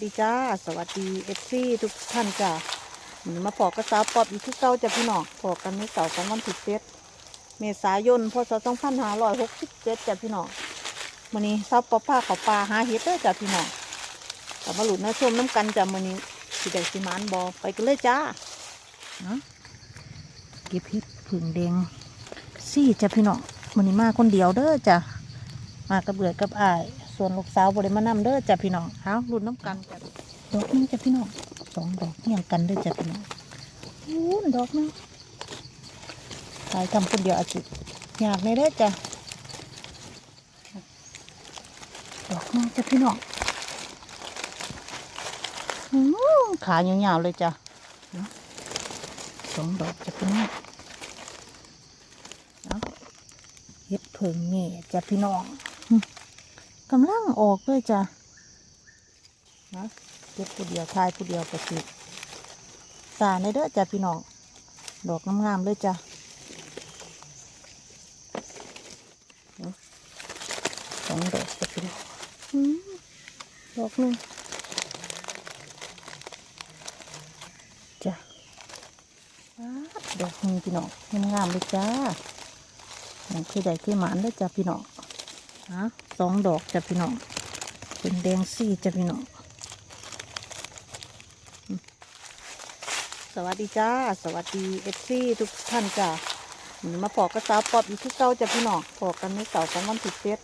วัสดีจ้า สวัสดีเอฟซีทุกท่านจ้ามาพอกกระสาวปอบอีกที่เก้าจะพี่น้องพอกกันในเสาร์ของวันที่เจ็ดเมษายนพศสองพันห้าร้อยหกสิบเจ็ดจ้ะพี่น้องวันนี้สาวปอบผ้าเขาวปลาหาเห็ดเด้อจ้ะพี่น้องกลับมาหลุดนะชมน้ำกันจ้ะวันนี้สิได้สิหมานบอไปกันเลยจ้าเนะก็บเห็ดผึ่งแดงซี่จ้ะพี่น้องวันนี้มาคนเดียวเด้อจ้ะมากับเบือกับอาย ส่วนลูกสาวบริมานำเด้อจ้ะพี่น้องเอารุ่นน้ำกันจ้ะดอกหนึงจ้ะพี่น้องสองดอกเหี่ยงกันเด้อจ้ะพี่น้องอู้นดอกหนึงขายทำคนเดียวอาจิอยากเลยเด้อจ้ะดอกหนึงจ้ะพี่น้องอื้อขายาวๆเลยจ้ะเนาะสองดอกจ้ะพี่น้องเอาเฮ็ดเพิงเง่จ้ะพี่น้อง กำลังออกเลยจ้ะนะเก็บผู้เดียวทายผู้เดียวก็สิสาในเด้อจ้ะพี่น้อง ดอกงามๆเลยจ้ะเอาสองดอกจ้ะพี่น้องอืมดอกหนึ่งจ้ะป๊าดดอกหนึ่งพี่น้องงามๆเลยจ้าอย่างคือใดคือหมานเลยจ้ะพี่น้อง ฮะสองดอกจ้ะพี่น้องเป็นแดงซี่จ้ะพี่น้องสวัสดีจ้า สวัสดีเอฟซีทุกท่านจ้ามาพอกระสาวปอบอีกที่เก้าจ้ะพี่น้องพอกันในเสาของวันที่เจ็ด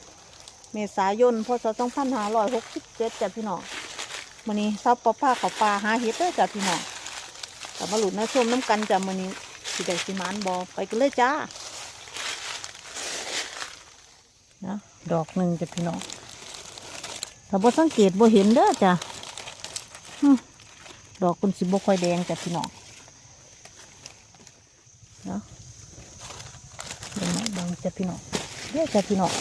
เมษายนพศสองพันห้าร้อยหกสิบเจ็ดจ้ะพี่น้องวันนี้สาวปอบผ้าเขาวปลาหาเห็ดเด้อจ้ะพี่น้องกลับมาหลุดนะชมน้ำกันจ้ะวันนี้สิได้สิหมานบอไปกันเลยจ้านะ ดอกหนึ่งจ้ะพี่น้องถ้าบ่สังเกตบ่เห็นเด้อจ้ะดอกคุณสิบ่ค่อยแดงจ้ะพี่น้องเนาะบิ่งหน่อยเจ้ะพี่น้องเด้อจ้ะพี่น้อง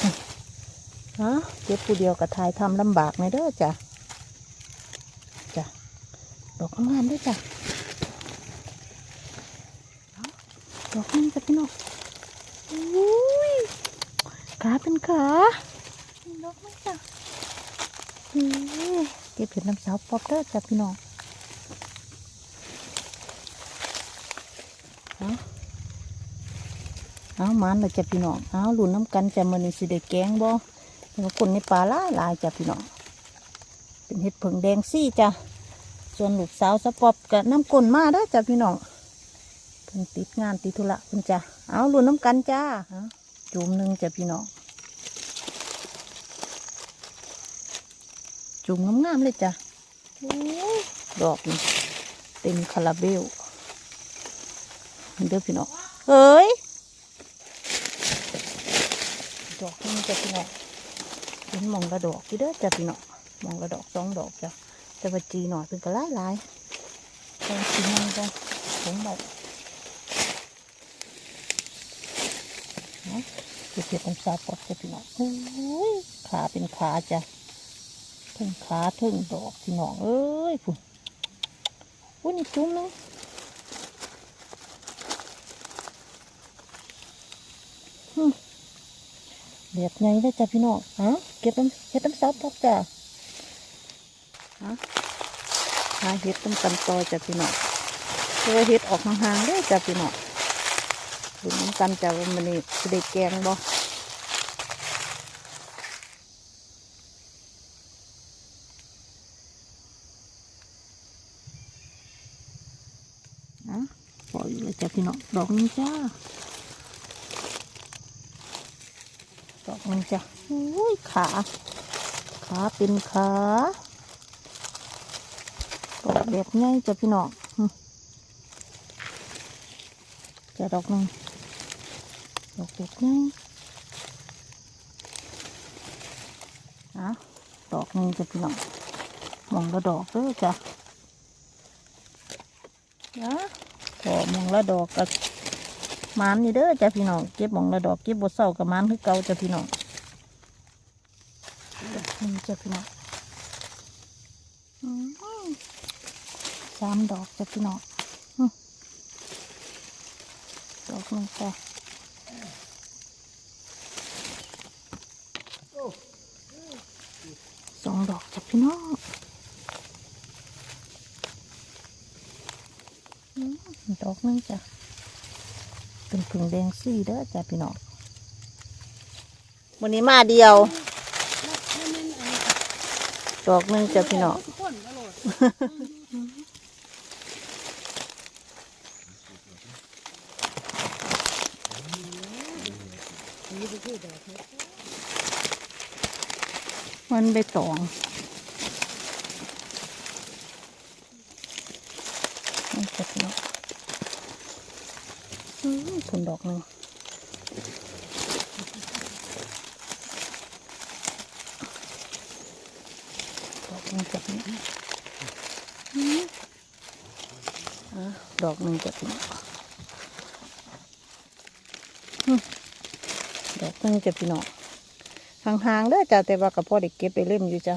ฮะเก็บผู้เดียวกับทายทำลำบากในเด้อจ้ะจ้ะดอกงามๆเด้วยจ้ะดอกนึงจ้ะพี่น้องอุ้ย ขาเป็นขาดอกไม้จ้ะเฮ้ยเก็บเห็ดน้ำสาวป๊อปเด้อจ้ะพี่น้องเอาเอามันเลยจ้ะพี่น้องเอาหลุนน้ำกันจ้ะมันนี่สิได้แกงบ่แต่ว่าคนในป่าหลายหลายจ้ะพี่น้องเป็นเห็ดผึ่งแดงซี่จ้ะส่วนลูกสาวสะปอบกับน้ำกลนมาเด้อจ้ะพี่น้องเพิ่นติดงานติดธุระเพิ่นจ้ะเอาหลุนน้ำกันจ้าเอาจุ่มหนึ่งจ้ะพี่น้อง จุ่มงามๆเลยจ้ะโอ้ยดอกนี่เต็มคาราเบลเด้อพี่น้องเอ้ยดอกนี่จ้ะพี่น้องเป็นหมองละดอกที่เด้อจ้ะพี่น้องหมองละดอกสองดอกจ้ะแต่ว่าจีหน่อยเป็นกระไล่ลายๆแต่สีมันจ้ะผมบอกเนาะเก็บเห็ดเป็นซาปอดจ้ะพี่น้องโอ้ยขาเป็นขาจ้ะ ถึงขาถึงดอกพี่น้องเอ้ยพุ่นอุ้นี่จุ้มเลยหึแบบไงได้จ้ะพี่น้องฮะเก็บน้ำเห็ดน้ำซับปอกจ้ะฮะหาเห็ดต้มกันต่อจ้ะพี่น้องเพื่อเห็ดออกห่างๆได้จ้ะพี่น้องดูน้ำกันจ้ะว่ามันนี่สิได้แกงบ่ นะปล่อยเลยจ้ะ พี่น้องดอกนี้จ้าดอกมันจ้ะอุ้ยขาขาเป็นขาดอกแบบง่ายจ้ะพี่น้องจะดอกนึงดอกแบบง่ายอะดอกนึ่งจ้ะพี่น้องมองละดอกเด้อจ้ะ พอมองละดอกกับมันนี่เด้อจ้ะพี่น้องเก็บมองละดอกเก็บบดเศร้ากับมันคือเก่าจ้ะพี่น้องนี่จ้ะพี่น้องสามดอกจ้ะพี่น้องดอกนึงจ้ะสองดอกจ้ะพี่น้อง ดอกนึงจ้ะเป็นผึ่งแดงซี่เด้อจ้ะพี่น้องวันนี้มาเดียว ดอกหนึงจ้ะพี่น้องมันใบตอง นี่จะพี่น้องอืมผลดอกหนึ่งดอกหนึ่งจะพี่น้อืมอะดอกหนึ่งจะพี่น้องอืมดอกหนึ่งจะพี่น้อห่างๆเด้อจ้ะแต่ว่ากับพ่อเด็กเก็บไปเล่นอยู่จ้ะ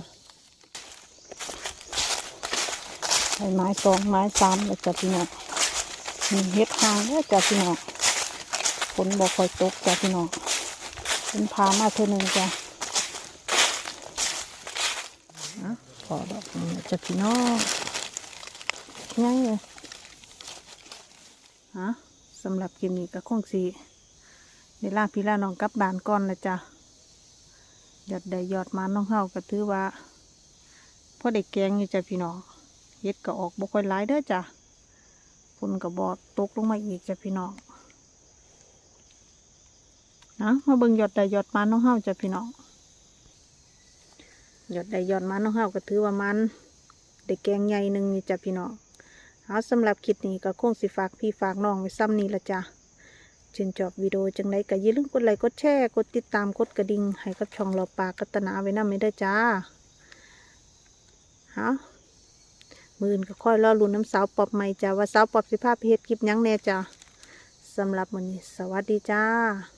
ใบไม้สองไม้สามแล้วจ้ะพี่น้องมีเห็ดห่างเด้อจ้ะพี่น้องฝนบ่ค่อยตกจ้ะพี่น้องเป็นพามาเท่านึงจ้ะนะขอดอกนี้จ้ะพี่น้องยังเลยฮะสำหรับคลิปนี้ก็คงสีเวลาพี่ลาน้องกลับบ้านก่อนนะจ้ะยอดได้ยอดมาน้องเฮาก็ถือว่าพอได้แกงอยู่จ้ะพี่น้อง เฮ็ดก็ออกบ่ค่อยหลายเด้อจ้ะฝนก็บ่ตกลงมาอีกจ้ะพี่น้องนะมาเบิ่งยอดได้ยอดมาน้องเฮาจ้ะพี่น้องยอดได้ยอดมาน้องเฮาก็ถือว่ามันได้แกงใหญ่หนึ่งนี่จ้ะพี่น้องเอาสำหรับคลิปนี้ก็คงสิฝากพี่ฝากน้องไว้ซ้ำนี้ละจ้ะชื่นชอบวิดีโอจังไรก็อย่าลืมกดไลค์กดแชร์กดติดตามกดกระดิ่งให้กับช่องเราปากกัตนาไว้นำไม่ได้จ้าฮะ มื่นก็ค่อยรอลุนน้ำสาวปอบใหม่จ้าว่าสาวปอบสิภาพเพจคลิปยังแน่จ้าสำหรับวันนี้ สวัสดีจ้า